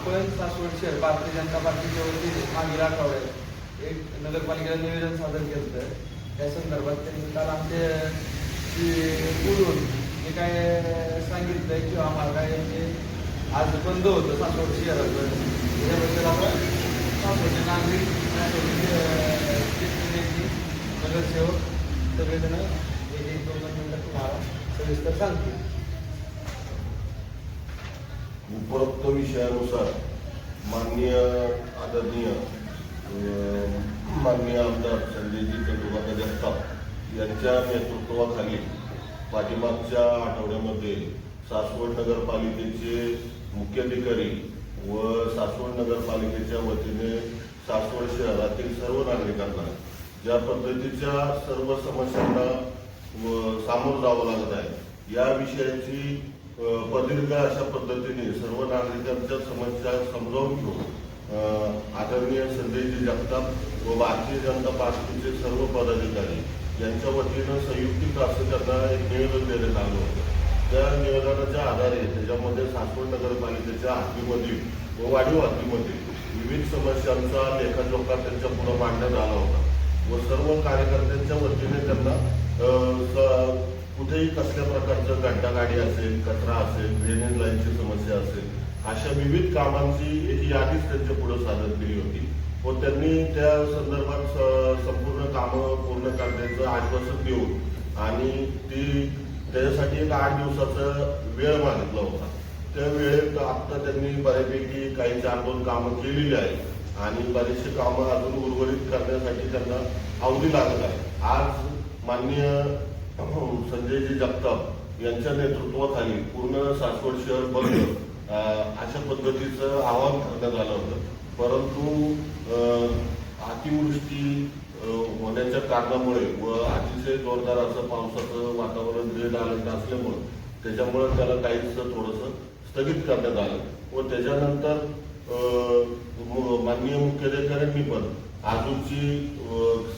आपण सासवड शहर भारतीय जनता पार्टीच्या वतीने मागील आठवड्यात एक नगरपालिकेला निवेदन सादर केलं होतं त्या संदर्भात त्यांनी काल आमचे बोलून जे काय सांगितलं किंवा आम्हाला काय म्हणजे आज बंद होतं सासवड शहराचं. त्याच्याबद्दल आपण सासवडचे नागरिक नगरसेवक सगळेजण एक एक दोन दोन तुम्हाला सविस्तर सांगतील. उपरोक्त विषयानुसार माननीय आदरणीय माननीय आमदार संजयजी चंद्रबाबा जगताप यांच्या नेतृत्वाखाली पाठीमागच्या आठवड्यामध्ये सासवड नगरपालिकेचे मुख्याधिकारी व सासवड नगरपालिकेच्या वतीने सासवड शहरातील सर्व नागरिकांना ज्या पद्धतीच्या सर्व समस्यांना व सामोरं जावं लागत आहे या विषयाची प्रदीर्घ अशा पद्धतीने सर्व नागरिकांच्या समस्या समजावून घेऊन आदरणीय संजयजी जगताप व भारतीय जनता पार्टीचे सर्व पदाधिकारी यांच्या वतीनं संयुक्तिक असं त्यांना एक निवेदन देण्यात आलं होतं. त्या निवेदनाच्या आधारे त्याच्यामध्ये सासवड नगरपालिकेच्या हद्दीमधील व वाढीव हद्दीमधील विविध समस्यांचा लेखाजोखा त्यांच्या पुढे मांडण्यात आला होता. व सर्व कार्यकर्त्यांच्या वतीने त्यांना कुठेही कसल्या प्रकारचं गड्डा गाडी असेल कचरा असेल ड्रेनेज लाईनची समस्या असेल अशा विविध कामांची एक यादीच त्यांच्या पुढे सादर केली होती. व त्यांनी त्या संदर्भात संपूर्ण कामं पूर्ण करण्याचं आश्वासन देऊन आणि ती त्याच्यासाठी एक आठ दिवसाचा वेळ मागितला होता. त्या वेळेत आत्ता त्यांनी बऱ्यापैकी काही चार दोन कामं केलेली आहेत. आणि बरेचसे कामं अजून उर्वरित करण्यासाठी त्यांना अवधी लागत आहे. आज माननीय हो, संजयजी जगताप यांच्या नेतृत्वाखाली पूर्ण सासवड शहर बंद अशा पद्धतीचं आवाहन करण्यात आलं होतं. परंतु अतिवृष्टी होण्याच्या कारणामुळे व अतिशय जोरदार असं पावसाचं वातावरण रेड अलर्ट असल्यामुळं त्याच्यामुळं त्याला काहीच थोडंसं स्थगित करण्यात आलं. व त्याच्यानंतर माननीय मुख्याधिकाऱ्यांनी पण आजूची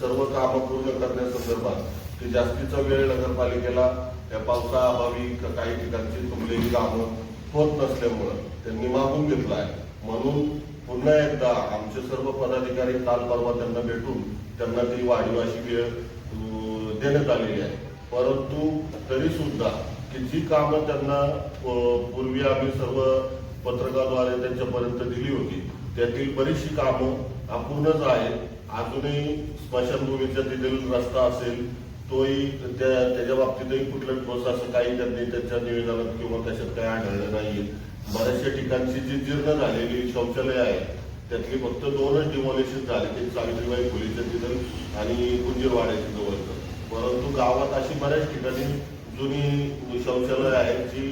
सर्व कामं पूर्ण करण्यासंदर्भात की जास्तीचा वेळ नगरपालिकेला त्या पावसाअभावी काही ठिकाणची तुंबलेली कामं होत नसल्यामुळं त्यांनी मागून घेतलं आहे. म्हणून पुन्हा एकदा आमचे सर्व पदाधिकारी काल परवा त्यांना भेटून त्यांना ती वाढीव अशी वेळ देण्यात आलेली आहे. परंतु तरी सुद्धा की जी कामं त्यांना पूर्वी आम्ही सर्व पत्रकाद्वारे त्यांच्यापर्यंत दिली होती त्यातील बरीचशी कामं अपूर्णच आहेत. अजूनही स्मशानभूमीच्या तिथील रस्ता असेल तोही त्या त्याच्या बाबतीतही कुठलं ठोस असं काही त्यांनी त्यांच्या निवेदनात किंवा त्याच्यात काही आढळलं नाहीये. बऱ्याचशा ठिकाणची जी जीर्ण झालेली शौचालय आहे त्यातली फक्त दोनच डिमॉलिशन झाले ते सावित्रीबाई फुलेच्या तिथं आणि गुंजीरवाड्याच्या जवळचं. परंतु गावात अशी बऱ्याच ठिकाणी जुनी शौचालय आहेत जी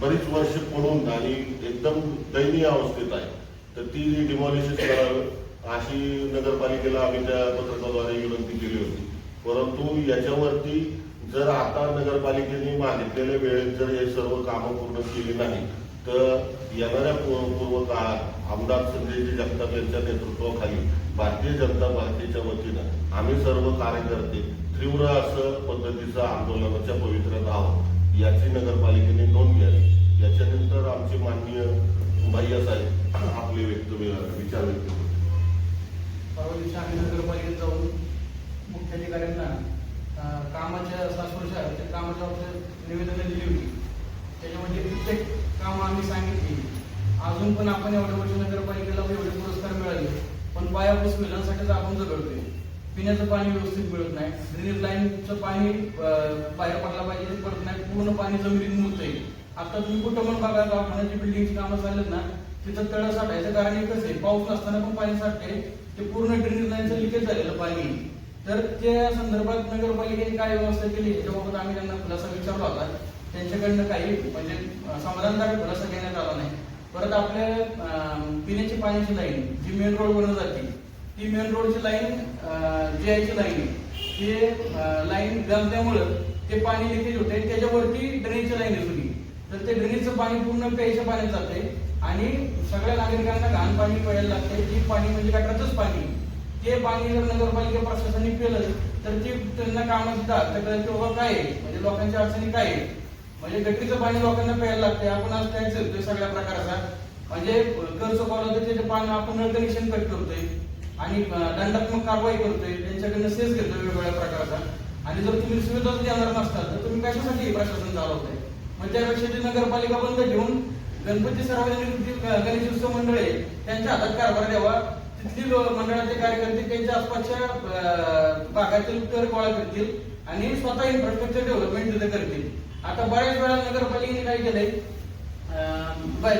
बरीच वर्ष पडून आणि एकदम दयनीय अवस्थेत आहे तर ती डिमॉलिशन करावं अशी नगरपालिकेला आम्ही त्या पत्रकाद्वारे विनंती केली होती. परंतु याच्यावरती जर आता नगरपालिकेने मागितलेल्या वेळेत जर हे सर्व कामं पूर्ण केली नाही तर येणाऱ्या पूर्व काळात आमदार संजयजी जगताप यांच्या नेतृत्वाखाली भारतीय जनता पार्टीच्या वतीनं आम्ही सर्व कार्यकर्ते तीव्र असं पद्धतीचं आंदोलनाच्या पवित्र्यात आहोत याची नगरपालिकेने नोंद घ्यावी याच्यानंतर आमचे माननीय भाई साहेब आपले व्यक्त विचार व्यक्त करतील. नगरपालिकेत जाऊन मुख्य अधिकाऱ्यांना कामाच्या सासवड त्या कामाच्या बाबतीत निवेदनं दिली होती. त्याच्यामध्ये प्रत्येक कामं आम्ही सांगितली. अजून पण आपण एवढ्या वर्ष नगरपालिकेला एवढे पुरस्कार मिळाले. पण पायाभूत सुविधांसाठीच आपण जगडतोय पिण्याचं पाणी व्यवस्थित मिळत नाही. ड्रेनेज लाईनचं पाणी बाहेर पडला पाहिजे पडत नाही. पूर्ण पाणी जमिनीत मुरतंय. आता तुम्ही कुठं पण बघा दवाखान्याची बिल्डिंगची कामं चालत ना तिथं तळ साठायचं कारण एकच आहे. पाऊस नसताना पण पाणी साठते ते पूर्ण ड्रेनेज लाईनचं लिकेज झालेलं पाणी आहे. तर त्या संदर्भात नगरपालिकेने काय व्यवस्था केली? याच्याबाबत आम्ही त्यांना खुलासा विचारला होता. त्यांच्याकडनं काही म्हणजे समाधानकारक खुलासा घेण्यात आला नाही. परत आपल्या पिण्याची पाण्याची लाईन जी मेन रोडवरून जाते ती मेन रोडची लाईन जी आयची लाईन आहे ते लाईन गंजल्यामुळं ते पाणी लिकेज होते त्याच्यावरती ड्रेनेजची लाईन येत होती. तर ते ड्रेनेजचं पाणी पूर्ण प्यायच्या पाण्यात जाते आणि सगळ्या नागरिकांना घाण पाणी प्यायला लागते जी पाणी म्हणजे गटारचंच पाणी. ते पाणी जर नगरपालिका प्रशासनाने केलं तर ते त्यांना कामाची तक्रार बाबा काय म्हणजे लोकांच्या अडचणी काय म्हणजे गटरीचं पाणी लोकांना प्यायला लागते आपण आज प्यायचं देतोय सगळ्या प्रकारचा. म्हणजे कर चुकवलं तर त्याचे पाणी आपण नळ कनेक्शन कट करतोय. आणि दंडात्मक कारवाई करतोय. त्यांच्याकडनं सेस घेतोय वेगवेगळ्या प्रकारचा. आणि जर तुम्ही सुविधाच देणार नसतात तर तुम्ही कशासाठी प्रशासन चालवताय? मग त्यापेक्षा ती नगरपालिका बंद घेऊन गणपती सार्वजनिक गणेश उत्सव मंडळ आहे त्यांच्या हातात कारभार द्यावा. तिथली लो- मंडळाचे कार्यकर्ते त्यांच्या आसपासच्या भागातील कर गोळा करतील आणि स्वतः इन्फ्रास्ट्रक्चर डेव्हलपमेंट तिथे करतील. आता बऱ्याच वेळा नगरपालिकेने काय केलंय?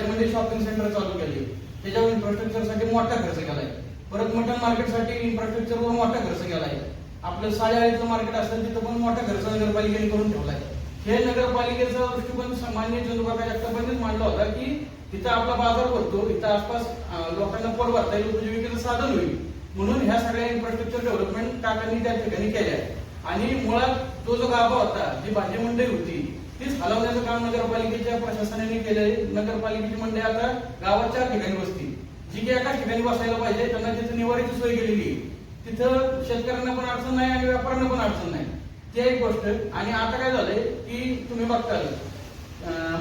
मध्ये शॉपिंग सेंटर चालू केले त्याच्यावर इन्फ्रास्ट्रक्चरसाठी मोठा खर्च केलाय. परत मटन मार्केटसाठी इन्फ्रास्ट्रक्चर वर मोठा खर्च केलाय. आपलं साडेआळीचं मार्केट असेल तिथं पण मोठा खर्च नगरपालिकेने करून ठेवलाय. हे नगरपालिकेचा दृष्टिकोन सामान्य चंद्रबाबा जगतापांनीच मांडला होता की तिथं आपला बाजार भरतो इथं आसपास लोकांना पोट भरता येईल उपजीविकेचं साधन होईल. म्हणून ह्या सगळ्या इन्फ्रास्ट्रक्चर डेव्हलपमेंट काकांनी त्या ठिकाणी केल्या आणि मुळात तो जो गाभा होता जी भाजी मंडई होती तीच हलवण्याचं काम नगरपालिकेच्या प्रशासनाने केलंय. नगरपालिकेची मंडई आता गावात चार ठिकाणी बसती. जी की एकाच ठिकाणी बसायला पाहिजे त्यांना तिथे निवारीची सोय केलेली आहे. तिथं शेतकऱ्यांना पण अडचण नाही आणि व्यापाऱ्यांना पण अडचण नाही. ते एक गोष्ट. आणि आता काय झालंय की तुम्ही बघताल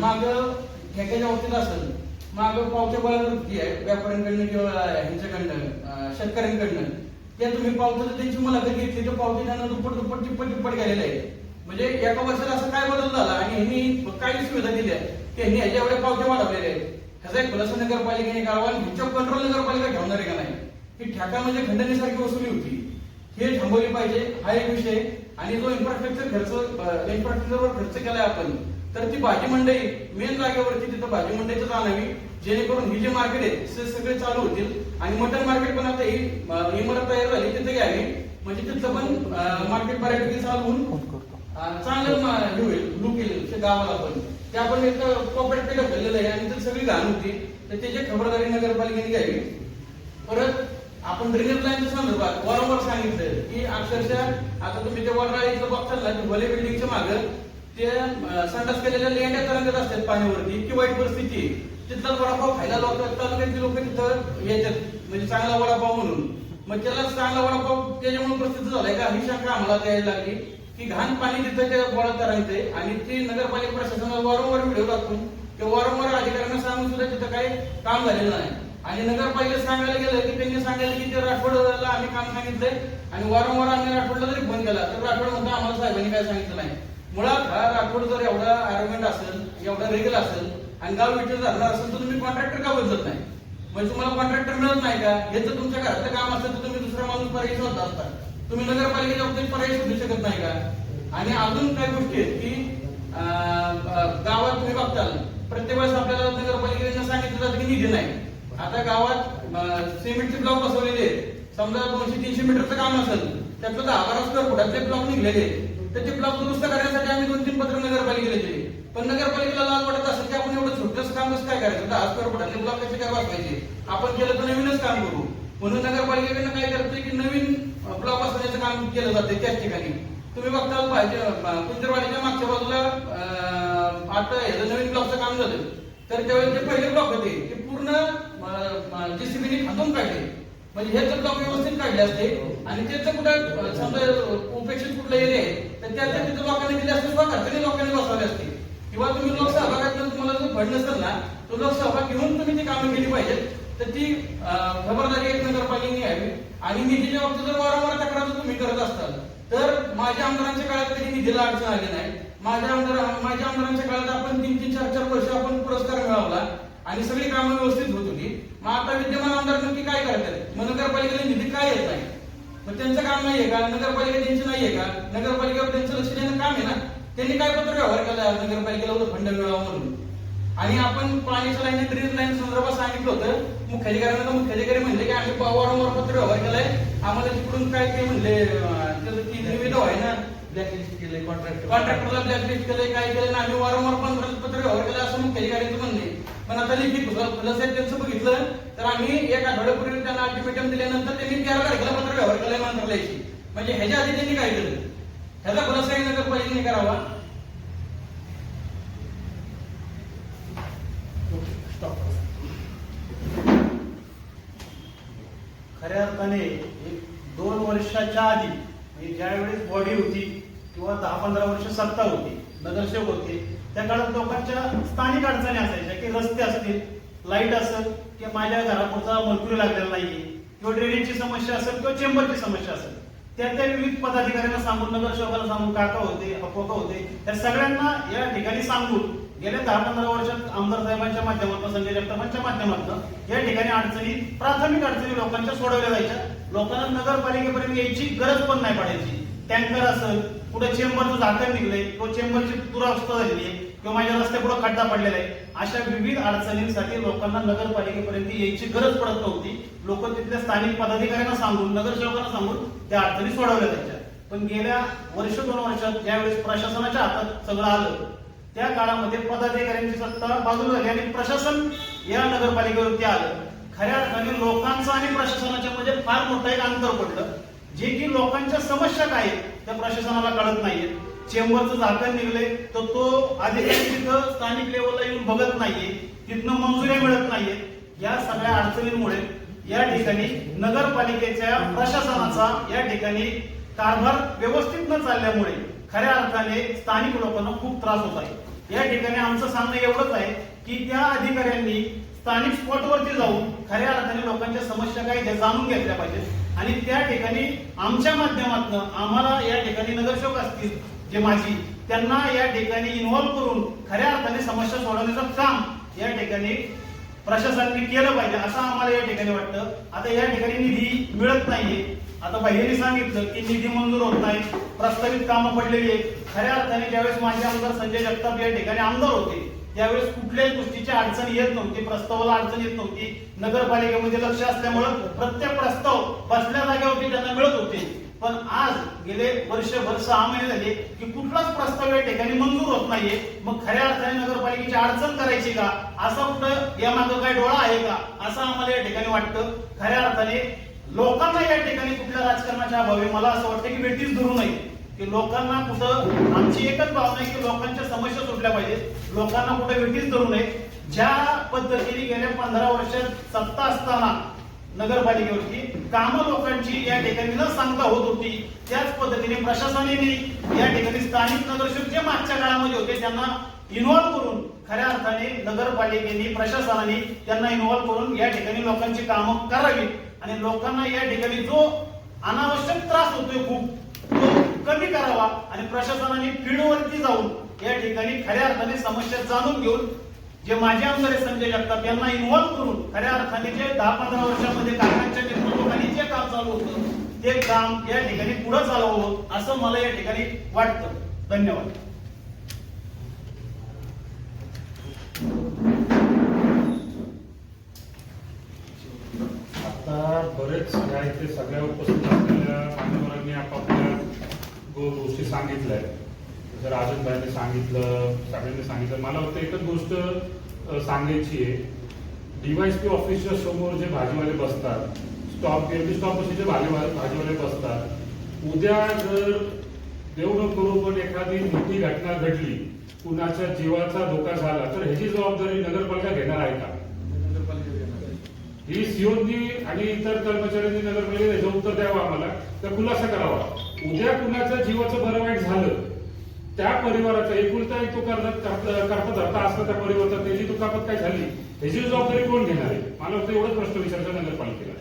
माग ठेक्याच्या बाबतीत असेल माग पावत्या गोळा जी आहे व्यापाऱ्यांकडनं किंवा ह्यांच्याकडनं शेतकऱ्यांकडनं. त्या तुम्ही पावसाचं त्यांची मुलाखत घेतली तर पावती त्यांना दुप्पट दुप्पट टिप्पट टिप्पट गेलेलं आहे. म्हणजे एका वर्षात असं काय बदल झाला आणि ह्यांनी काय सुविधा दिल्या त्यांनी ह्याच्या एवढ्या पावत्या वाढवलेल्या आहेत. ह्याचा एक खुलासा नगरपालिकेने करावा आणि ह्याच्या कंट्रोल नगरपालिका ठेवणार आहे का नाही? ही ठेका म्हणजे खंडणीसारखी वसुली होती. हे थांबवली पाहिजे हा एक विषय. आणि जो इन्फ्रास्ट्रक्चर खर्च इन्फ्रास्ट्रक्चरवर खर्च केलाय आपण तर ती भाजी मंडई मेन जागेवरती तिथं भाजी मंडईच आणावी जेणेकरून ही जे मार्केट आहे ते सगळे चालू होतील. आणि मटन मार्केट पण आता ही इमारत तयार झाली तिथे घ्यावी. म्हणजे तिथलं पण मार्केट बऱ्यापैकी चालू होऊन अं, चांगलं होईल लुक येईल ते गावाला पण. ते आपण एक कॉपरेट पेट ठेवलेलं आहे आणि ते सगळी घाण होती. तर त्याची खबरदारी नगरपालिकेने घ्यावी. परत आपण ड्रेनेज लाईनच्या संदर्भात वारंवार सांगितलं की अक्षरशः आता तुम्ही ते वडराळीचं बघताल भले बिल्डिंगच्या मागं ते संडास केलेल्या लेंड्या तरंगत असतात पाण्यावरती. इतकी वाईट परिस्थिती तिथला वडापाव खायला लोक तालुक्यातली लोक तिथं येतात. म्हणजे चांगला वडापाव म्हणून. मग त्याला चांगला वडापाव त्याच्यामुळे प्रसिद्ध झालाय का? ही शंका आम्हाला द्यायला लागली. की घाण पाणी तिथं त्या गोळा तरंगते आणि ती नगरपालिका प्रशासनाला वारंवार व्हिडिओ दाखवून किंवा वारंवार अधिकाऱ्यांना सांगून सुद्धा तिथं काही काम झालेलं नाही. आणि नगरपालिका सांगायला गेलं की त्यांनी सांगायला की ते राठोडला आम्ही काम सांगितलंय आणि वारंवार आम्ही राठोडला जरी फोन केला तर राठोड म्हणतो आम्हाला साहेबांनी काय सांगितलं नाही. मुळात हा राठोड जर एवढा आर्ग्युमेंट असेल एवढा रेगल असेल आणि गाव विचार धरणार असेल तर तुम्ही कॉन्ट्रॅक्टर का बदलत नाही? म्हणजे तुम्हाला कॉन्ट्रॅक्टर मिळत नाही का? हे जर तुमच्या घराचं काम असेल तर तुम्ही दुसरा माणूस पर्याय होत असता. तुम्ही नगरपालिकेच्या बाबतीत पर्याय शोधू शकत नाही का? आणि अजून काही गोष्टी आहेत की गावात तुम्ही बघताल प्रत्येक वेळेस आपल्याला नगरपालिकेने सांगितलं जातं की निधी नाही. आता गावात सिमेंटचे ब्लॉक बसवलेले आहेत. समजा दोनशे तीनशे मीटरचं काम असेल त्यातलं दहा बारा स्क्वेअर फुटातले ब्लॉक निघलेले त्याचे ते ब्लॉक दुरुस्त करण्यासाठी आम्ही दोन तीन पत्र नगरपालिकेला दिले. पण नगरपालिकेला लाल वाटत असेल की आपण एवढं छोटंच काम कसं काय करायचं? दहा स्क्वेअर फुटातले ब्लॉक कसे काय वाचवायचे? आपण केलं तर नवीनच काम करू. म्हणून नगरपालिकेकडनं काय करते की नवीन ब्लॉक असण्याचं काम केलं जाते त्याच ठिकाणी. तुम्ही बघताल पाहिजे कुंजरवाडीच्या मागच्या बाजूला आता ह्याचं नवीन ब्लॉकचं काम झालं. तर त्यावेळेस जे पहिले ब्लॉक होते ते पूर्ण जेसीबीने खातून काढले. म्हणजे हे जर ब्लॉक व्यवस्थित काढले असते. आणि त्याचं कुठं समजा उपेक्षित कुठलं एरिया आहे तर त्याच्या तिथं लोकांनी दिले असते किंवा घरच्याने लोकांनी बसवले असते किंवा तुम्ही लोकसहभागात तुम्हाला जर फंड नसेल ना तो लोकसहभाग घेऊन तुम्ही ती कामं केली पाहिजेत. तर ती खबरदारी एक नगरपालिकेने घ्यावी. आणि निधीच्या बाबतीत जर वारंवार तक्रार जर तुम्ही करत असताल तर माझ्या आमदारांच्या काळात कधी निधीला अडचण आली नाही. माझ्या आमदार माझ्या आमदारांच्या काळात आपण तीन तीन चार चार वर्ष आपण पुरस्कार मिळवला आणि सगळी कामं व्यवस्थित होत होती. मग आता विद्यमान आमदार नक्की काय करतात? मग नगरपालिकेला निधी काय येत नाही? मग त्यांचं काम नाहीये का? नगरपालिका त्यांची नाहीये का? नगरपालिकेवर त्यांचं लक्ष देणं काम आहे ना? त्यांनी काय पत्र व्यवहार केला? नगरपालिकेला होतं फंड मिळावा म्हणून. आणि आपण पाण्याच्या लाईन ड्रेन लाईन संदर्भात सांगितलं होतं. मुख्याधिकाऱ्यांना तर मुख्याधिकारी म्हणले की आम्ही वारंवार पत्र व्यवहार केलाय. आम्हाला तिकडून काय ते म्हणले ती निवेदन आहे ना? ब्लॅकलिस्ट केले कॉन्ट्रॅक्ट कॉन्ट्रॅक्टरला ब्लॅकलिस्ट केलंय काय केलं ना आम्ही वारंवार पण पत्र व्यवहार केला असं मुख्याधिकाऱ्यांचं म्हणणे पण आता लिखित साहेब त्यांचं बघितलं तर आम्ही एक आठवड्यापूर्वी त्यांना अल्टिमेटम दिल्यानंतर त्यांनी तेरा तारखेला पत्र व्यवहार केलाय मंत्रालयाशी म्हणजे ह्याच्या आधी त्यांनी काय केलं? ह्याचा खुलासाही नगरपालिकेने करावा. खऱ्या अर्थाने एक दोन वर्षाच्या आधी म्हणजे ज्यावेळेस बॉडी होती किंवा दहा पंधरा वर्ष सत्ता होती नगरसेवक होते त्या काळात लोकांच्या स्थानिक अडचणी असायच्या की रस्ते असतील लाइट असेल किंवा माझ्या घरापुरचा मजकुरी लागलेला नाहीये किंवा ड्रेनेजची समस्या असेल किंवा चेंबरची समस्या असेल. त्या त्या विविध पदाधिकाऱ्यांना सांगून नगरसेवकाला सांगून काका होते अपोका होते त्या सगळ्यांना या ठिकाणी सांगून गेल्या दहा पंधरा वर्षात आमदार साहेबांच्या माध्यमातून संजय जगतापांच्या माध्यमातून या ठिकाणी अडचणी प्राथमिक अडचणी लोकांच्या सोडवल्या जायच्या. लोकांना नगरपालिकेपर्यंत यायची गरज पण नाही पडायची. टँकर असेल कुठे चेंबरचं झाकण निघलंय किंवा चेंबरची दुरावस्था झाली आहे किंवा माझ्या रस्त्यापुढे खड्डा पडलेला आहे अशा विविध अडचणींसाठी लोकांना नगरपालिकेपर्यंत यायची गरज पडत नव्हती. लोक तिथल्या स्थानिक पदाधिकाऱ्यांना सांगून नगरसेवकांना सांगून त्या अडचणी सोडवल्या जायच्या. पण गेल्या वर्ष दोन वर्षात ज्यावेळेस प्रशासनाच्या हातात सगळं आलं त्या काळामध्ये पदाधिकाऱ्यांची सत्ता बाजूला झाली आणि प्रशासन या नगरपालिकेवरती आलं. खऱ्या अर्थाने लोकांचं आणि प्रशासनाच्या म्हणजे फार मोठं एक अंतर पडलं. जे की लोकांच्या समस्या काय त्या प्रशासनाला कळत नाहीये चेंबरचं झाकण निघले तर तो अधिकारी तिथं स्थानिक लेवलला येऊन बघत नाहीये तिथनं मंजुऱ्या मिळत नाहीये. या सगळ्या अडचणींमुळे या ठिकाणी नगरपालिकेच्या प्रशासनाचा या ठिकाणी कारभार व्यवस्थित न चालल्यामुळे खऱ्या अर्थाने स्थानिक लोकांना खूप त्रास होत आहे. या ठिकाणी आमचं सांगणं एवढंच आहे की त्या अधिकाऱ्यांनी स्थानिक स्पॉटवरती जाऊन खऱ्या अर्थाने लोकांच्या समस्या काय त्या जाणून घेतल्या पाहिजेत. आणि त्या ठिकाणी आमच्या माध्यमातून आम्हाला या ठिकाणी नगरसेवक असतील जे माझी त्यांना या ठिकाणी इन्व्हॉल्व करून खऱ्या अर्थाने समस्या सोडवण्याचं काम या ठिकाणी प्रशासनाने केलं पाहिजे असं आम्हाला या ठिकाणी वाटतं. आता या ठिकाणी निधी मिळत नाहीये. आता बाहेरने सांगितलं की निधी मंजूर होत नाही प्रस्तावित कामं पडलेली आहेत. खऱ्या अर्थाने ज्यावेळेस माझे आमदार संजय जगताप या ठिकाणी आमदार होते त्यावेळेस कुठल्याही गोष्टीची अडचण येत नव्हती प्रस्तावाला अडचण येत नव्हती. नगरपालिकेमध्ये लक्ष असल्यामुळं प्रत्येक प्रस्ताव बसल्या जागेवरती त्यांना मिळत होते. पण आज गेले वर्षभर सहा महिने झाले की कुठलाच प्रस्ताव या ठिकाणी मंजूर होत नाहीये. मग खऱ्या अर्थाने नगरपालिकेची अडचण करायची का? असं कुठं या मागं काय डोळा आहे का? असं आम्हाला या ठिकाणी वाटतं. खऱ्या अर्थाने लोकांना या ठिकाणी कुठल्या राजकारणाच्या अभावी मला असं वाटतं की भेटीच धरू नये. की लोकांना कुठं आमची एकच भावना आहे की लोकांच्या समस्या सुटल्या पाहिजेत. लोकांना कुठे भेटीच धरू नये. ज्या पद्धतीने गेल्या पंधरा वर्षात सत्ता असताना नगरपालिकेवरती कामं लोकांची या ठिकाणी न सांगता होत होती. त्याच पद्धतीने प्रशासनाने या ठिकाणी स्थानिक नगरसेवक जे मागच्या काळामध्ये होते त्यांना इन्व्हॉल्व करून खऱ्या अर्थाने नगरपालिकेने प्रशासनाने त्यांना इन्व्हॉल्व करून या ठिकाणी लोकांची कामं करावी. आणि लोकांना या ठिकाणी जो अनावश्यक त्रास होतोय खूप तो कमी करावा आणि प्रशासनाने फील्डवरती जाऊन या ठिकाणी खऱ्या अर्थाने समस्या जाणून घेऊन जे माझे आमदार संजय जगताप यांना इन्व्हॉल्व करून खऱ्या अर्थाने जे दहा पंधरा वर्षामध्ये काकांच्या नेतृत्वाखाली जे काम चालू होतं ते काम या ठिकाणी पुढे चालवं असं मला या ठिकाणी वाटतं. धन्यवाद. आता बरेच काय ते सगळ्या उपस्थित असलेल्या मान्यवरांनी आपापल्या गोष्टी सांगितल्या जर राजनभाईने भाईने सांगितलं सगळ्यांनी सांगितलं मला वाटतं एकच गोष्ट सांगायची आहे. डीवायसपी ऑफिसच्या समोर जे भाजीवाले बसतात स्टॉप एरवी स्टॉप जे भाजीवाले भाजीवाले बसतात उद्या जर देव न करू पण एखादी मोठी घटना घडली कुणाच्या जीवाचा धोका झाला तर ह्याची जबाबदारी नगरपालिका घेणार आहे का? ही सीओनी आणि इतर कर्मचाऱ्यांनी नगरपालिकेने जो उत्तर द्यावं आम्हाला. तर खुलासा करावा. उद्या कुणाच्या जीवाचं बरं वाईट झालं त्या परिवाराचा एकुलता एक तो करता धरता असला त्या परिवाराचा त्याची दुखापत काय झाली? ह्याची जबाबदारी कोण घेणार आहे? मला वाटतं एवढंच प्रश्न विचारायचा नगरपालिकेला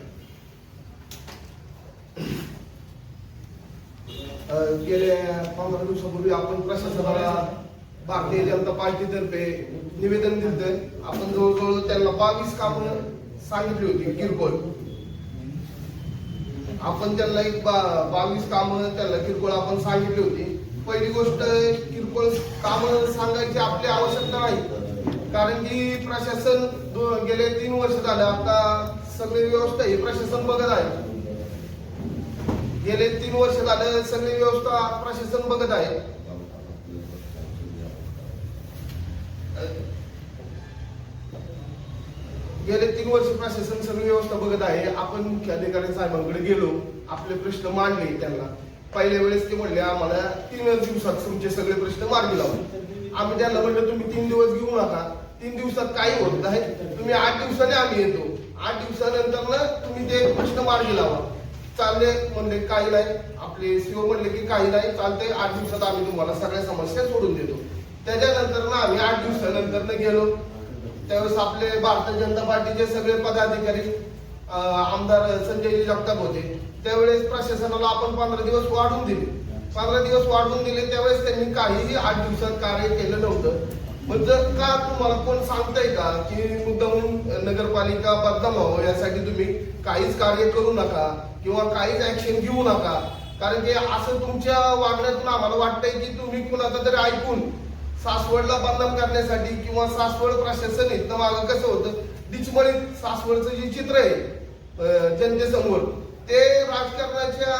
गेल्या पंधरा दिवसापूर्वी आपण प्रशासनाला भारतीय जनता पार्टीतर्फे निवेदन दिलं आपण जवळजवळ त्यांना बावीस कामं सांगितली होती किरकोळ. आपण त्यांना एक बावीस कामं त्यांना किरकोळ आपण सांगितली होती. पहिली गोष्ट किरकोळ काम सांगायची आपली आवश्यकता नाही. कारण की प्रशासन गेले तीन वर्ष झाले आता सगळी व्यवस्था ही प्रशासन बघत आहे. गेले तीन वर्ष झालं सगळी व्यवस्था प्रशासन बघत आहे. गेले तीन वर्ष प्रशासन सगळी व्यवस्था बघत आहे. आपण मुख्याधिकारी साहेबांकडे गेलो आपले प्रश्न मांडले त्यांना. पहिल्या वेळेस ते म्हणले आम्हाला तीनच दिवसात तुमचे सगळे प्रश्न मार्गी लावले आम्ही त्यांना म्हटलं तुम्ही तीन दिवस घेऊ नका. तीन दिवसात काही होत नाही. तुम्ही आठ दिवसाने आम्ही येतो. आठ दिवसानंतर ना तुम्ही ते प्रश्न मार्गी लावा. चालले म्हणले काही नाही. आपले सीओ म्हणले की काही नाही चालते आठ दिवसात आम्ही तुम्हाला सगळ्या समस्या सोडून देतो. त्याच्यानंतर ना आम्ही आठ दिवसानंतर गेलो. त्यावेळेस आपले भारतीय जनता पार्टीचे सगळे पदाधिकारी आमदार संजय जगताप होते. त्यावेळेस प्रशासनाला आपण पंधरा दिवस वाढवून दिले. पंधरा दिवस वाढवून दिले त्यावेळेस त्यांनी काहीही आठ दिवसात कार्य केलं नव्हतं. मग जर का तुम्हाला कोण सांगताय का की मुद्दाहून नगरपालिका बदनाम व्हावं यासाठी तुम्ही काहीच कार्य करू नका किंवा काहीच ऍक्शन घेऊ नका. कारण की असं तुमच्या वागण्यातून आम्हाला वाटतंय की तुम्ही कुणाचा तरी ऐकून सासवडला बदनाम करण्यासाठी किंवा सासवड प्रशासन इथं मागं कसं होतं डिचमळीत सासवडचं जे चित्र आहे जनतेसमोर. ते राजकारणाच्या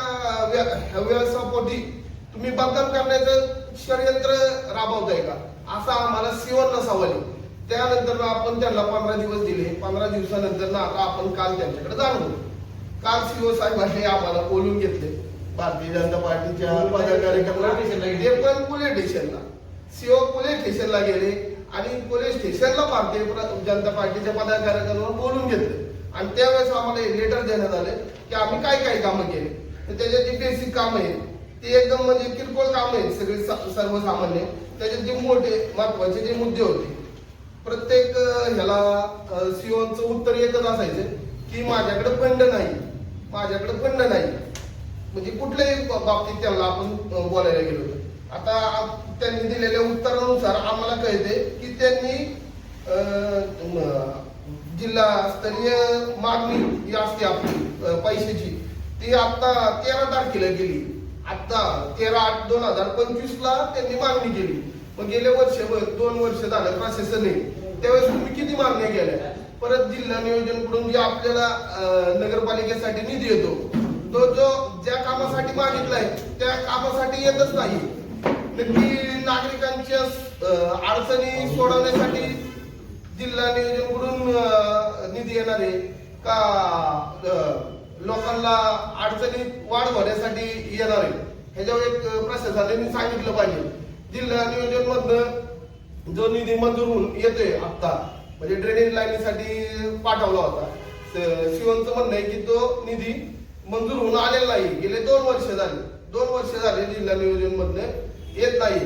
व्या- व्यवसायापोटी तुम्ही बदनाम करण्याचं षडयंत्र राबवताय का? असा आम्हाला सिवन्न सवाल आहे त्यानंतर आपण त्यांना पंधरा दिवस दिले. पंधरा दिवसानंतर ना आता आपण काल त्यांच्याकडे जाणवलो काल सीओ साहेबांनी आम्हाला बोलून घेतले. भारतीय जनता पार्टीच्या पदाधिकाऱ्यांना. ते पण पोलीस स्टेशनला सीओ पोलीस स्टेशनला गेले आणि पोलीस स्टेशनला भारतीय जनता पार्टीच्या पदाधिकाऱ्यांना बोलून घेतले. आणि त्यावेळेस आम्हाला एक लेटर देण्यात आले की आम्ही काय काय कामं केली. तर त्याच्यात जी बेसिक कामं आहेत ती एकदम म्हणजे किरकोळ कामं आहेत सगळे सर्वसामान्य. त्याच्यात जे मोठे महत्त्वाचे जे मुद्दे होते प्रत्येक ह्याला सीओचं उत्तर एकच असायचं की माझ्याकडे फंड नाही. माझ्याकडे फंड नाही. म्हणजे कुठल्याही बा- बाबतीत त्यांना आपण बोलायला गेलो आता त्यांनी दिलेल्या उत्तरानुसार आम्हाला कळते की त्यांनी जिल्हास्तरीय मागणी ही असते आपली पैशाची. ती आता तेरा तारखेला गेली. आता तेरा आठ दोन हजार पंचवीस ला त्यांनी मागणी केली. मग गेले वर्षभर दोन वर्ष झालं प्रशासने त्यावेळेस तुम्ही किती मागण्या केल्या? परत जिल्हा नियोजनकडून जे आपल्याला नगरपालिकेसाठी निधी येतो तो जो ज्या कामासाठी मागितलाय त्या कामासाठी येतच नाही. नक्की नागरिकांच्या अडचणी सोडवण्यासाठी जिल्हा नियोजनकडून अं, निधी येणार आहे का लोकांना अडचणीत वाढ होण्यासाठी येणार. आहे ह्याच्यावर एक प्रशासनाने सांगितलं पाहिजे. जिल्हा नियोजन मधनं जो निधी मंजूर होऊन येतोय आता म्हणजे ड्रेनेज लाईनीसाठी पाठवला होता. शिवनचं म्हणणं आहे की तो निधी मंजूर होऊन आलेला नाही. गेले दोन वर्ष झाले. दोन वर्ष झाले जिल्हा नियोजन मधनं येत नाही.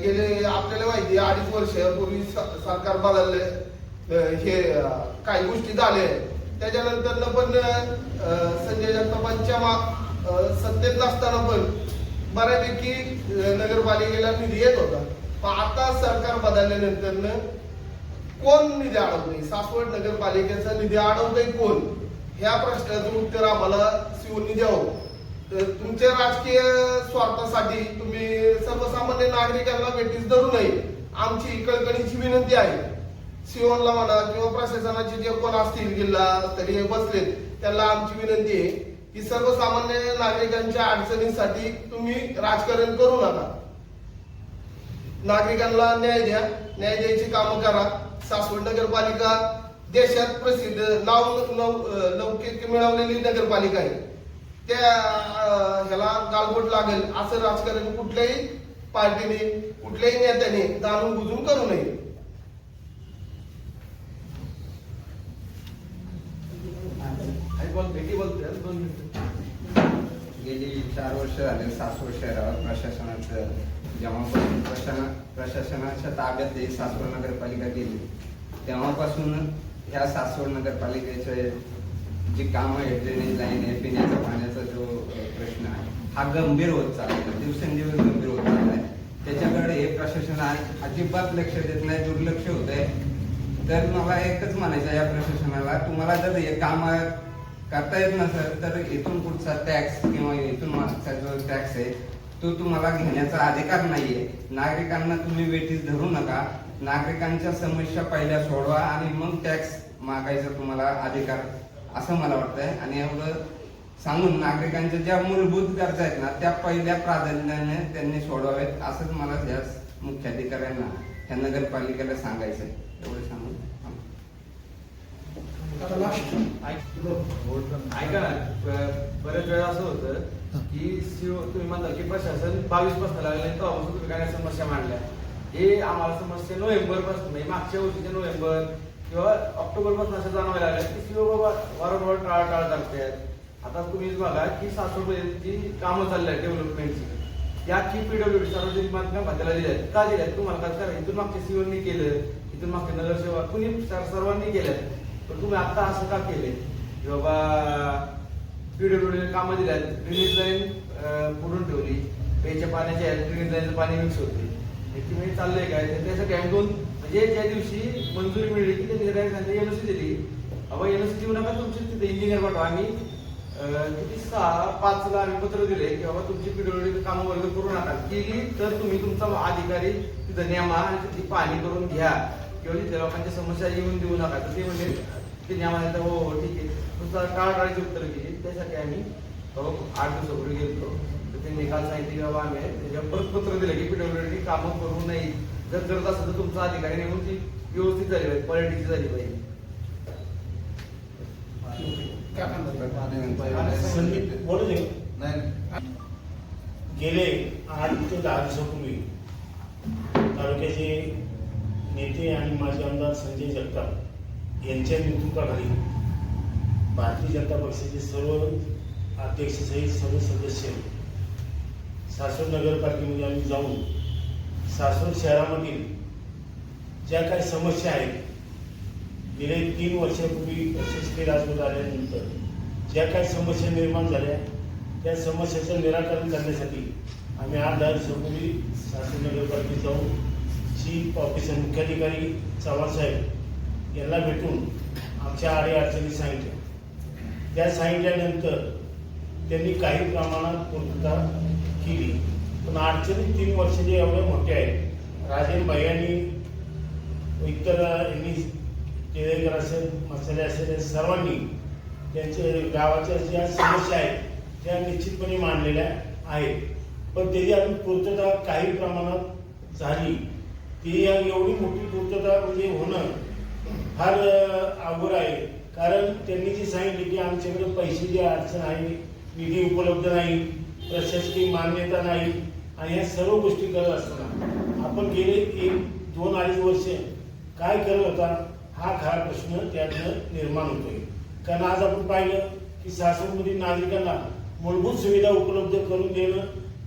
गेले आपल्याला माहिती आहे, अडीच वर्षापूर्वी सरकार बदलले. हे काही गोष्टी झाल्या त्याच्यानंतर पण संजय जगतापांच्या मा- सत्तेत नसताना पण बऱ्यापैकी नगरपालिकेला निधी येत होता. पण आता सरकार बदलल्यानंतर कोण निधी अडवतोय सासवड नगरपालिकेचा निधी अडवतोय कोण? ह्या प्रश्नाचं उत्तर आम्हाला शिवून द्यावं. तर तुमच्या राजकीय स्वार्थासाठी तुम्ही सर्वसामान्य नागरिकांना भेटीस धरू नये. आमची कळकणीची कळकळीची विनंती आहे. सिओनला म्हणा किंवा प्रशासनाचे जे कोण असतील जिल्हा तरी बसलेत त्यांना आमची विनंती आहे की सर्वसामान्य नागरिकांच्या अडचणींसाठी तुम्ही राजकारण करू नका. नागरिकांना न्याय द्या न्याय द्यायची कामं करा. सासवड नगरपालिका देशात प्रसिद्ध नाव लौकिक मिळवलेली नगरपालिका आहे. त्या ह्याला गालबोट लागेल. असं राजकारण कुठल्याही पार्टीने कुठल्याही नेत्याने जाणून बुजून करू नये. गेली चार वर्ष झाले सासवड शहरावर प्रशासनाचं जेव्हापासून प्रशासना प्रशासनाच्या ताब्यात ही सासवड नगरपालिका गेली तेव्हापासून ह्या सासवड नगरपालिकेचे जे कामं आहे ड्रेनेज लाईन आहे पिण्याचा पाण्याचा जो प्रश्न आहे हा गंभीर होत चाललेला दिवसेंदिवस गंभीर होत चाललाय त्याच्याकडे हे प्रशासन अजिबात लक्ष देत नाही दुर्लक्ष होत आहे तर मला एकच म्हणायचं या प्रशासनाला तुम्हाला जर हे काम करता येत नसेल तर इथून पुढचा टॅक्स किंवा इथून मागचा जो टॅक्स आहे तो तुम्हाला घेण्याचा अधिकार नाहीये. नागरिकांना तुम्ही वेटीस धरू नका. नागरिकांच्या समस्या पहिल्या सोडवा आणि मग टॅक्स मागायचा तुम्हाला अधिकार असं मला वाटतंय. आणि एवढं सांगून नागरिकांच्या ज्या मूलभूत गरजा आहेत ना त्या पहिल्या प्राधान्याने त्यांनी सोडवावेत असंच मला या मुख्याधिकाऱ्यांना ह्या नगरपालिकेला सांगायचंय. एवढं सांगून. आता लास्ट ऐका ना ब- बरेच वेळा असं होतं की शिव तुम्ही म्हणता की प्रशासन बावीसपासून लागले तेव्हापासून तुम्ही काय समस्या मांडल्या. हे आम्हाला समस्या नोव्हेंबरपासून म्हणजे मागच्या वर्षीच्या नोव्हेंबर किंवा ऑक्टोबरपासून असं जाणवायला लागलं की शिव बाबा वारंवार टाळ टाळ करतायत. आता तुम्ही बघा की सासवड जी कामं चालली आहेत डेव्हलपमेंटची या की पीडब्ल्यूडी सार्वजनिक बांधकाम खात्याला दिल्या आहेत. का दिल्या आहेत? तुम्हाला काय करा इथून मागच्या सीओनी केलं इथून मागचे नगरसेवक कुणी सर- सर्वांनी केल्या पण तुम्ही आता असं का केले की बाबा पीडब्ल्यूडी कामं दिल्यात ड्रेनेज लाईन पुरून ठेवली. प्यायच्या पाण्याच्या ड्रेनेज लाईनचं पाणी मिक्स होते हे म्हणजे चाललंय काय? तर त्यासाठी आम्ही दोन म्हणजे ज्या दिवशी मंजुरी मिळली की त्यांनी डायरेक्ट सांगितलं एनओसी दिली. बाबा एनओसी देऊ नका तुमचे तिथे इंजिनियर पाठवा. आम्ही किती सहा पाचला आम्ही पत्र दिले की बाबा तुमची पीडब्ल्यूडी कामं वर्ग करू नका. केली तर तुम्ही तुमचा अधिकारी तिथं नेमा आणि तिथे पाणी करून घ्या. किंवा तिथे लोकांच्या समस्या येऊन देऊ नका. तर ते म्हणजे ते न्यायालयात हो हो ठीक आहे. नुसतं काळाची उत्तर केली त्यासाठी आम्ही हो, आठ दिवसापूर्वी गेलो तर त्यांनी काल सांगितले की बाबा आम्ही त्याच्यावर परत पत्र दिलं की पीडब्ल्यूडी कामं करू नाही जर करत असेल तर तुमचा अधिकारी नेमून ती व्यवस्थित झाली पाहिजे क्वालिटीची झाली पाहिजे. गेले आठ ते दहा दिवसापूर्वी तालुक्याचे नेते आणि माजी आमदार संजय जगताप यांच्या नेतृत्वाखाली भारतीय जनता पक्षाचे सर्व अध्यक्षसहित सर्व सदस्य सासवड नगरपालिकेमध्ये आम्ही जाऊन सासवड शहरामधील ज्या काही समस्या आहेत गेले तीन वर्षापूर्वी प्रशासकीय राजवट आल्यानंतर ज्या काही समस्या निर्माण झाल्या त्या समस्याचं निराकरण करण्यासाठी आम्ही आठ दहा दिवसापूर्वी सासवड नगरपालिकेत जाऊन चीफ ऑफिसर मुख्याधिकारी चव्हाण साहेब यांना भेटून आमच्या आडी अडचणी सांगितल्या. त्या सांगितल्यानंतर त्यांनी काही प्रमाणात पूर्तता केली. पण अडचणी तीन वर्षाचे एवढे मोठे आहेत. राजेन भैयांनी इतर यांनी केळेकर असेल मसाले असेल सर्वांनी त्यांच्या गावाच्या ज्या समस्या आहेत त्या निश्चितपणे मांडलेल्या आहेत. पण त्याची अजून पूर्तता काही प्रमाणात झाली. ती एवढी मोठी पूर्तता म्हणजे होणं फार अं, अवघड आहे. कारण त्यांनी जी सांगितले की आमच्याकडे पैशाची अडचण आहे निधी उपलब्ध नाही प्रशासकीय मान्यता नाही आणि या सर्व गोष्टी करत असताना आपण गेले एक दोन अडीच वर्ष काय करत होता हा खरा प्रश्न त्यातनं निर्माण होतोय. कारण आज आपण पाहिलं की सासवडमधील नागरिकांना मूलभूत सुविधा उपलब्ध करून देणं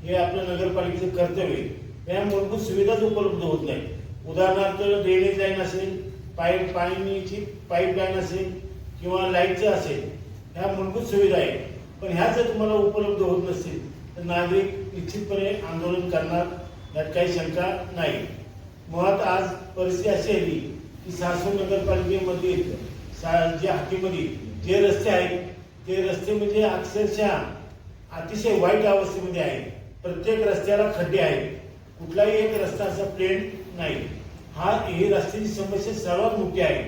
हे आपल्या नगरपालिकेचं कर्तव्य आहे. या मूलभूत सुविधाच उपलब्ध होत नाही. उदाहरणार्थ ड्रेनेज लाईन असेल पाईप पाणीची पाईपलाईन असेल किंवा लाईटचं असेल ह्या मूलभूत सुविधा आहेत. पण ह्या जर तुम्हाला उपलब्ध होत नसतील तर नागरिक निश्चितपणे आंदोलन करणार यात काही शंका नाही. मुळात आज परिस्थिती अशी आली की सासू नगरपालिकेमधील सा- जे हातीमध्ये जे रस्ते आहेत ते रस्ते म्हणजे अक्षरशः अतिशय वाईट अवस्थेमध्ये आहे प्रत्येक रस्त्याला खड्डे आहेत. कुठलाही एक रस्ता असा प्लेन नाही. हा ही रस्त्याची समस्या सर्वात मोठी आहे.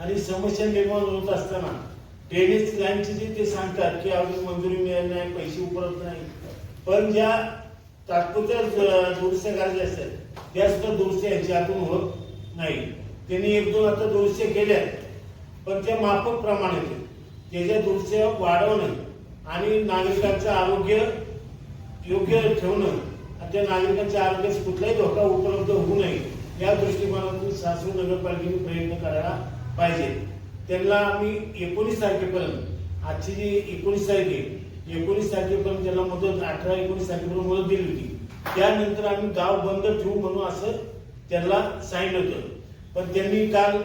आणि समस्या निर्माण होत असताना ड्रेनेज लाईनचे जी ते सांगतात की अजून मंजुरी मिळाली नाही पैसे उपलब्ध नाही. पण ज्या तात्पुरत्या दुरुस्त्या करायच्या असतात त्या सुद्धा दुरुस्त्या यांच्यातून होत नाही. त्यांनी एक दोन आता दुरुस्त्या केल्या पण त्या माफक प्रमाणात त्याच्या दुरुस्त्या वाढवणं आणि नागरिकांचं आरोग्य योग्य ठेवणं त्या नागरिकांच्या आरोग्यास कुठलाही धोका उपलब्ध होऊ नये. या दृष्टिकोनातून सासू नगरपालिकेने प्रयत्न करायला पाहिजे. त्यांना आम्ही एकोणीस तारखेपर्यंत आजची जी एकोणीस तारीख आहे एकोणीस तारखेपर्यंत त्यांना मदत अठरा एकोणीस तारखेपर्यंत मदत दिली होती त्यानंतर आम्ही गाव बंद ठेवू म्हणून असं त्यांना सांगितलं होतं. पण त्यांनी काल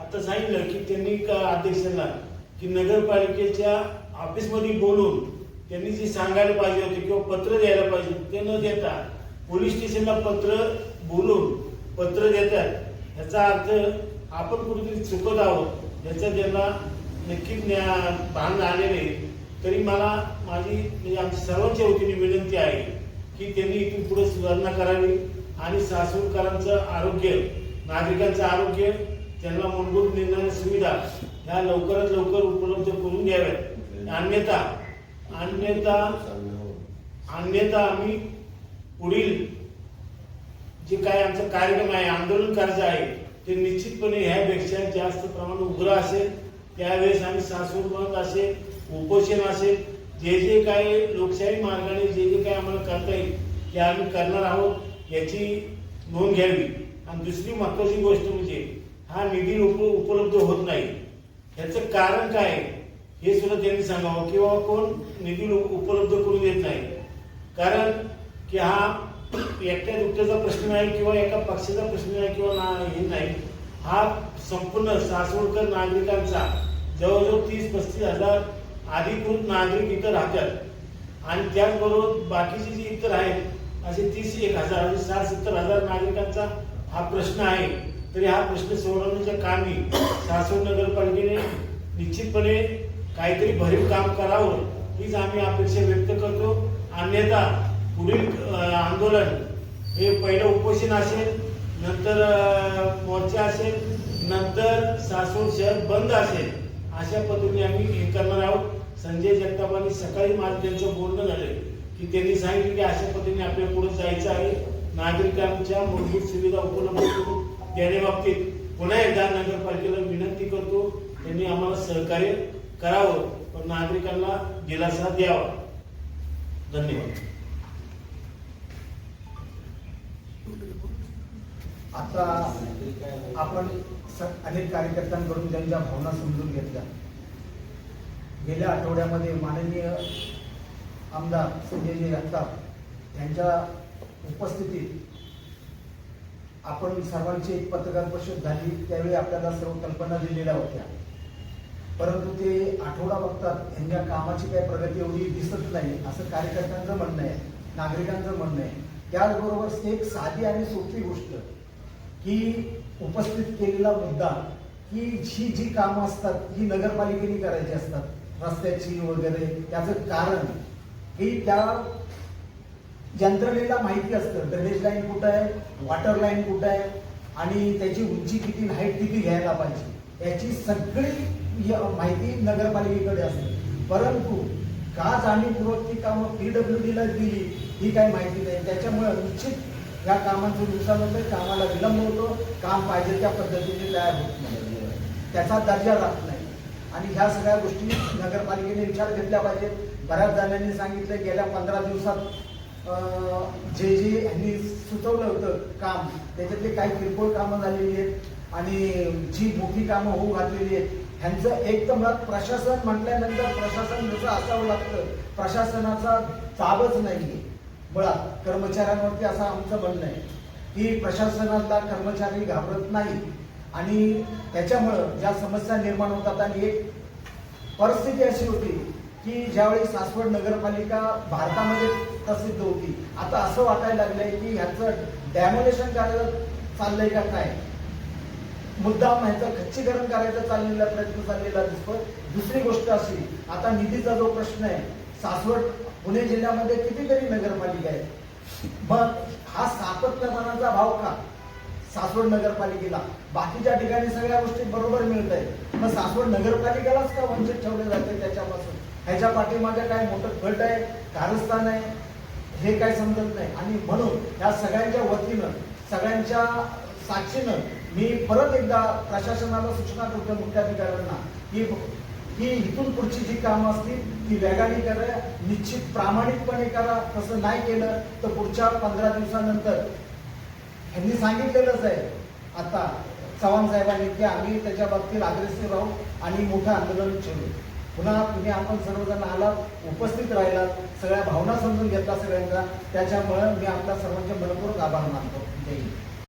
आता सांगितलं की त्यांनी का- अध्यक्षांना की नगरपालिकेच्या ऑफिसमध्ये बोलून त्यांनी जे सांगायला पाहिजे होते किंवा पत्र द्यायला पाहिजे ते न देता पोलीस स्टेशनला पत्र बोलून पत्र देतात याचा अर्थ आपण कुठेतरी चुकत आहोत याचं त्यांना नक्की ज्ञान भान आलेले नाही. तरी मला माझी म्हणजे आमच्या सर्वांच्या वतीने विनंती आहे की त्यांनी इथून पुढे सुधारणा करावी आणि सासूरकरांचं आरोग्य नागरिकांचं आरोग्य त्यांना मूलभूत निर्णय सुविधा ह्या लवकरात लवकर उपलब्ध करून द्याव्यात अन्यथा अन्यथा अन्यथा आम्ही पुढील जे काय आमचा कार्यक्रम आहे आंदोलन करायचं आहे ते निश्चितपणे ह्यापेक्षा जास्त प्रमाण उग्र असेल. त्यावेळेस आम्ही सासूर असेल उपोषण असेल. जे जे काय लोकशाही मार्गाने जे जे काय आम्हाला करता येईल ते आम्ही करणार आहोत याची नोंद घ्यावी. आणि दुसरी महत्वाची गोष्ट म्हणजे हा निधी उप उपलब्ध होत नाही. याचं कारण काय? आहे? हे सुद्धा त्यांनी सांगावं. किंवा कोण निधी उपलब्ध करून देत नाही. कारण की हा एकट्या दुकट्याचा प्रश्न नाही किंवा एका पक्षाचा प्रश्न नाही किंवा ना हे नाही. हा संपूर्ण सासवडकर नागरिकांचा जवळजवळ तीस पस्तीस हजार अधिकृत नागरिक इथं राहतात. आणि त्याचबरोबर बाकीचे जे इतर आहेत असे तीस एक हजार म्हणजे साठ सत्तर हजार नागरिकांचा हा प्रश्न आहे. तरी हा प्रश्न सोडवण्याच्या कामी सासवड नगरपालिकेने निश्चितपणे काहीतरी भरीव काम करावं हीच आम्ही अपेक्षा व्यक्त करतो. अन्यथा पुढील आंदोलन हे पहिलं उपोषण असेल नंतर मोर्चा असेल नंतर सासवड शहर बंद असेल अशा पद्धतीने आम्ही हे करणार आहोत. संजय जगतापांनी सकाळी माझं त्यांचं बोलणं झालं की त्यांनी सांगितलं की अशा पद्धतीने आपल्या पुढे जायचं आहे. नागरिकांच्या मूलभूत सुविधा उपलब्ध करून देण्याबाबतीत पुन्हा एकदा नगरपालिकेला विनंती करतो. त्यांनी आम्हाला सहकार्य करावं पण नागरिकांना दिलासा द्यावा. धन्यवाद. आता आपण अनेक कार्यकर्त्यांकडून त्यांच्या भावना समजून घेतल्या. गेल्या आठवड्यामध्ये माननीय आमदार संजयजी जगताप यांच्या उपस्थितीत आपण सर्वांची एक पत्रकार परिषद झाली. त्यावेळी आपल्याला सर्व कल्पना दिलेल्या होत्या. परंतु ते आठवडा बघतात. यांच्या कामाची काही प्रगती एवढी दिसत नाही असं कार्यकर्त्यांचं म्हणणं आहे नागरिकांचं म्हणणं आहे. त्याचबरोबर एक साधी आणि सोपी गोष्ट की उपस्थित केलेला मुद्दा की जी जी कामं असतात ही नगरपालिकेने करायची असतात रस्त्याची वगैरे त्याचं कारण हे त्या यंत्रणेला माहिती असतं. ड्रेनेज लाईन कुठं आहे वॉटर लाईन कुठं आहे आणि त्याची उंची किती हाईट किती घ्यायला पाहिजे याची सगळी माहिती नगरपालिकेकडे असते. परंतु का जाणीवपूर्वक ती कामं पीडब्ल्यू डीला दिली? ही काही माहिती नाही. त्याच्यामुळे निश्चित या कामाचं नुकसान होतं कामाला विलंब होतो. काम पाहिजे त्या पद्धतीने तयार होत नाही. त्याचा दर्जा राहत नाही. आणि ह्या सगळ्या गोष्टी नगरपालिकेने विचार घेतल्या पाहिजेत. बऱ्याच जणांनी सांगितलं गेल्या पंधरा दिवसात जे जे यांनी सुचवलं होतं काम त्याच्यातले काही किरकोळ कामं झालेली आहेत आणि जी मोठी कामं होऊ घातलेली आहेत ह्यांचं एक तर मुळात प्रशासन म्हटल्यानंतर प्रशासन जसं असावं लागतं. प्रशासनाचा ताबच आहे मुळात कर्मचाऱ्यांवरती असं आमचं म्हणणं आहे. की प्रशासनाला कर्मचारी घाबरत नाही आणि त्याच्यामुळं ज्या समस्या निर्माण होतात आणि एक परिस्थिती अशी होती की ज्यावेळी सासवड नगरपालिका भारतामध्ये प्रसिद्ध होती आता असं वाटायला लागलंय की ह्याचं डॅमोलेशन कार्य चाललंय का काय? मुद्दाम ह्याचं खच्चीकरण करायचा चाललेला प्रयत्न चाललेला दिसतो दुसरी गोष्ट अशी आता निधीचा जो प्रश्न आहे सासवड पुणे जिल्ह्यामध्ये कितीतरी नगरपालिका आहेत. मग हा सातत्यपणाचा भाव का? सासवड नगरपालिकेला. बाकीच्या ठिकाणी सगळ्या गोष्टी बरोबर मिळत आहेत मग सासवड नगरपालिकेलाच का वंचित ठेवले जाते त्याच्यापासून? ह्याच्या पाठीमागे काय मोठं गट आहे? कारस्थान आहे? हे काय समजत नाही. आणि म्हणून या सगळ्यांच्या वतीनं सगळ्यांच्या साक्षीनं मी परत एकदा प्रशासनाला सूचना करतो मुख्याधिकाऱ्यांना की ही इथून पुढची जी कामं असतील ती वेगाने करा निश्चित प्रामाणिकपणे करा. तसं नाही केलं तर पुढच्या पंधरा दिवसानंतर. ह्यांनी सांगितलेलंच आहे आता चव्हाण साहेबांनी की आम्ही त्याच्या बाबतीत अग्रेसिव्ह राहू आणि मोठं आंदोलन छेडू पुन्हा तुम्ही आपण सर्वजण आलात उपस्थित राहिलात सगळ्या भावना समजून घेतला सगळ्यांचा त्याच्यामुळं मी आपल्या सर्वांचे मनपूर्वक आभार मानतो. जय हिंद.